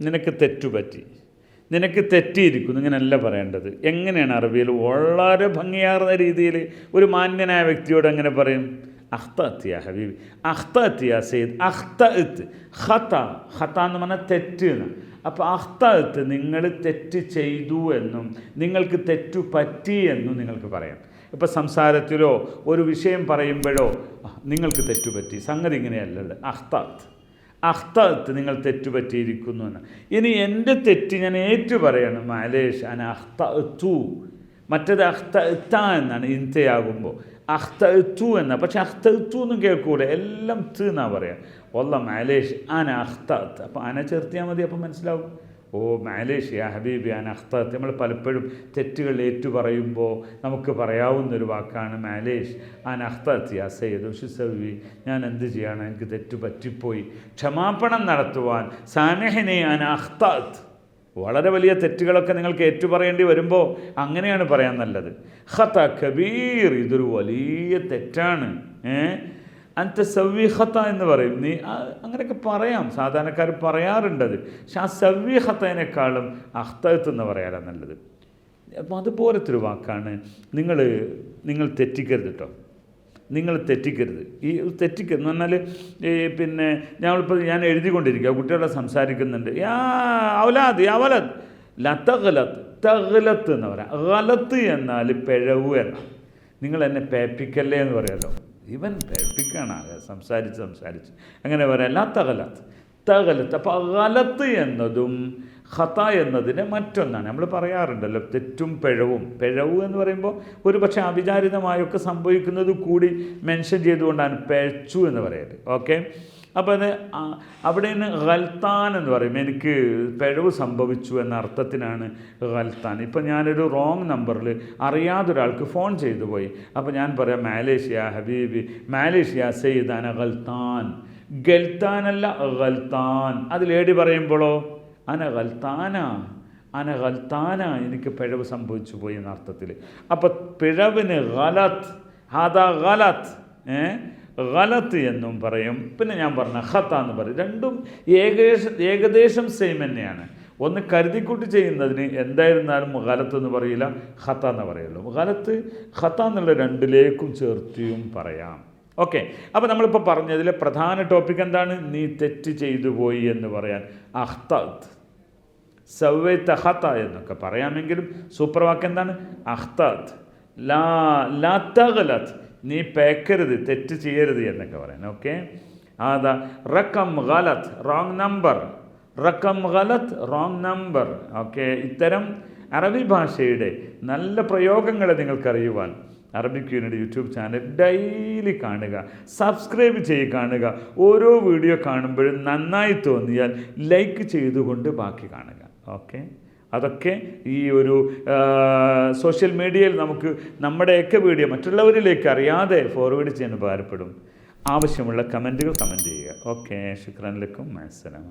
നിനക്ക് തെറ്റുപറ്റി നിനക്ക് തെറ്റിയിരിക്കുന്നു ഇങ്ങനെയല്ല പറയേണ്ടത്. എങ്ങനെയാണ് അറബിയിൽ വളരെ ഭംഗിയാർന്ന രീതിയിൽ ഒരു മാന്യനായ വ്യക്തിയോട് എങ്ങനെ പറയും? അഖ്തത്തിയ ഹബീബി. അഖ്തത്തിയ സെയ്ദ് അഖ്തഅത്ത് ഹത്ത ഹത്ത എന്ന് പറഞ്ഞാൽ തെറ്റ് എന്ന്. അപ്പോൾ അഖ്തത്ത് നിങ്ങൾ തെറ്റ് ചെയ്തു എന്നും നിങ്ങൾക്ക് തെറ്റു പറ്റി എന്നും നിങ്ങൾക്ക് പറയാം. ഇപ്പോൾ സംസാരത്തിലോ ഒരു വിഷയം പറയുമ്പോഴോ നിങ്ങൾക്ക് തെറ്റുപറ്റി സംഗതി ഇങ്ങനെയല്ലല്ലോ. അഖ്തത്ത്. അഖ്തത്ത് നിങ്ങൾ തെറ്റുപറ്റിയിരിക്കുന്നു എന്ന്. ഇനി എന്റെ തെറ്റ് ഞാൻ ഏറ്റു പറയണം മാലേഷ് അന അഖ്തു മറ്റേത് അഖ്ത എന്നാണ് ഇൻതയാകുമ്പോൾ അഖ്തു എന്ന. പക്ഷെ അഖ്തു എന്നും കേൾക്കൂല. എല്ലാം ത് എന്നാ പറയാം. ഒല്ല മാലേഷ് അന അഖ്തത്ത് അപ്പോൾ അന ചേർത്തിയാൽ മതി അപ്പം മനസ്സിലാവും. ഓ മാലേഷ് യാ ഹബീബി അന അഖ്തത്ത് നമ്മൾ പലപ്പോഴും തെറ്റുകൾ ഏറ്റു പറയുമ്പോൾ നമുക്ക് പറയാവുന്നൊരു വാക്കാണ് മാലേഷ്. അന അഖ്തത്ത് യാ സയ്യദ് ഉഷുസവി ഞാൻ എന്ത് ചെയ്യണം? എനിക്ക് തെറ്റു പറ്റിപ്പോയി. ക്ഷമാപണം നടത്തുവാൻ സാനഹനെ അന അഖ്തത്ത് വളരെ വലിയ തെറ്റുകളൊക്കെ നിങ്ങൾക്ക് ഏറ്റുപറയേണ്ടി വരുമ്പോൾ അങ്ങനെയാണ് പറയാൻ നല്ലത്. ഖത്ത കബീർ ഇതൊരു വലിയ തെറ്റാണ്. ഏ? അന്ത സവ്യഹത്ത എന്ന് പറയും. നീ അങ്ങനെയൊക്കെ പറയാം. സാധാരണക്കാർ പറയാറുണ്ടത്. പക്ഷെ ആ സവ്വി അഹ്തത്ത് എന്ന് പറയാനാണ് നല്ലത്. അപ്പോൾ അതുപോലത്തെ ഒരു വാക്കാണ് നിങ്ങൾ നിങ്ങൾ തെറ്റിക്കരുത് കേട്ടോ നിങ്ങൾ തെറ്റിക്കരുത്. ഈ തെറ്റിക്കരുത് എന്ന് പറഞ്ഞാൽ ഈ പിന്നെ ഞങ്ങളിപ്പോൾ ഞാൻ എഴുതിക്കൊണ്ടിരിക്കുക കുട്ടികളെ സംസാരിക്കുന്നുണ്ട്. യാ അവലാത് അവലത് ലത്തകലത്ത് തകലത്ത് എന്ന് പറയാം. ഗലത്ത് എന്നാൽ പിഴവ് എന്നാണ് നിങ്ങൾ എന്നെ പേപ്പിക്കല്ലേ എന്ന് പറയാമല്ലോ ഇവൻ പേപ്പിക്കാണ് സംസാരിച്ച് സംസാരിച്ച്. അങ്ങനെ പറയല്ല തകലത്ത് തകലത്ത് അപ്പോൾ അകലത്ത് എന്നതും ഹത എന്നതിന് മറ്റൊന്നാണ്. നമ്മൾ പറയാറുണ്ടല്ലോ തെറ്റും പിഴവും. പിഴവ് എന്ന് പറയുമ്പോൾ ഒരു പക്ഷേ അവിചാരിതമായൊക്കെ സംഭവിക്കുന്നത് കൂടി മെൻഷൻ ചെയ്തുകൊണ്ടാണ് പിഴച്ചു എന്ന് പറയുന്നത് ഓക്കെ? അപ്പോൾ അത് ആ- അവിടെ നിന്ന് ഖൽത്താൻ എന്ന് പറയും. എനിക്ക് പിഴവ് സംഭവിച്ചു എന്ന അർത്ഥത്തിനാണ് ഖൽത്താൻ. ഇപ്പം ഞാനൊരു റോങ് നമ്പറിൽ അറിയാതൊരാൾക്ക് ഫോൺ ചെയ്തു പോയി. അപ്പോൾ ഞാൻ പറയാം മാലേഷ്യ ഹബീബി മാലേഷ്യ സെയ്ദാന അല്ല ഗൽത്താനല്ല അത് ലേഡി പറയുമ്പോഴോ അന ഖൽത്താന അന ഖൽത്താന എനിക്ക് പിഴവ് സംഭവിച്ചു പോയി എന്ന അർത്ഥത്തിൽ അപ്പോൾ പിഴവിന് ഖലത്ത് ഹാദാ ഖലത്ത് ഏ? ഗലത്ത് എന്നും പറയും. പിന്നെ ഞാൻ പറഞ്ഞ ഖത്ത എന്ന് പറയും. രണ്ടും ഏകദേശം ഏകദേശം സെയിം തന്നെയാണ്. ഒന്ന് കരുതിക്കൂട്ടി ചെയ്യുന്നതിന് എന്തായിരുന്നാലും ഗലത്ത് എന്ന് പറയില്ല ഖത്ത എന്ന് പറയുള്ളൂ. ഗലത്ത് ഖത്ത എന്നുള്ള രണ്ടിലേക്കും ചേർത്തിയും പറയാം. ഓക്കെ. അപ്പോൾ നമ്മളിപ്പോൾ പറഞ്ഞതിലെ പ്രധാന ടോപ്പിക് എന്താണ്? നീ തെറ്റ് ചെയ്തു പോയി എന്ന് പറയാൻ. അഖ്തത്ത് സവ്വേ തഹത്ത എന്നൊക്കെ പറയാമെങ്കിലും സൂപ്പർ വാക്ക് എന്താണ്? അഖ്തത്ത് ലാ ലാ തഗലത്ത് നീ പേക്കരുത് തെറ്റ് ചെയ്യരുത് എന്നൊക്കെ പറയാൻ ഓക്കെ അതാ റക്കം ഗലത്ത് റോങ് നമ്പർ റക്കം ഗലത്ത് റോങ് നമ്പർ ഓക്കെ ഇത്തരം അറബി ഭാഷയുടെ നല്ല പ്രയോഗങ്ങളെ നിങ്ങൾക്കറിയുവാൻ Arabic unit YouTube channel daily കാണുക സബ്സ്ക്രൈബ് ചെയ്ത് കാണുക. ഓരോ വീഡിയോ കാണുമ്പോഴും നന്നായി തോന്നിയാൽ ലൈക്ക് ചെയ്തുകൊണ്ട് ബാക്കി കാണുക. ഓക്കെ അതൊക്കെ ഈ ഒരു സോഷ്യൽ മീഡിയയിൽ നമുക്ക് നമ്മുടെയൊക്കെ വീഡിയോ മറ്റുള്ളവരിലേക്ക് അറിയാതെ ഫോർവേഡ് ചെയ്യാൻ ഉപകാരപ്പെടും. ആവശ്യമുള്ള കമന്റുകൾ കമന്റ് ചെയ്യുക. ഓക്കെ ശുക്രാൻ ലക്കും അസ്സലാം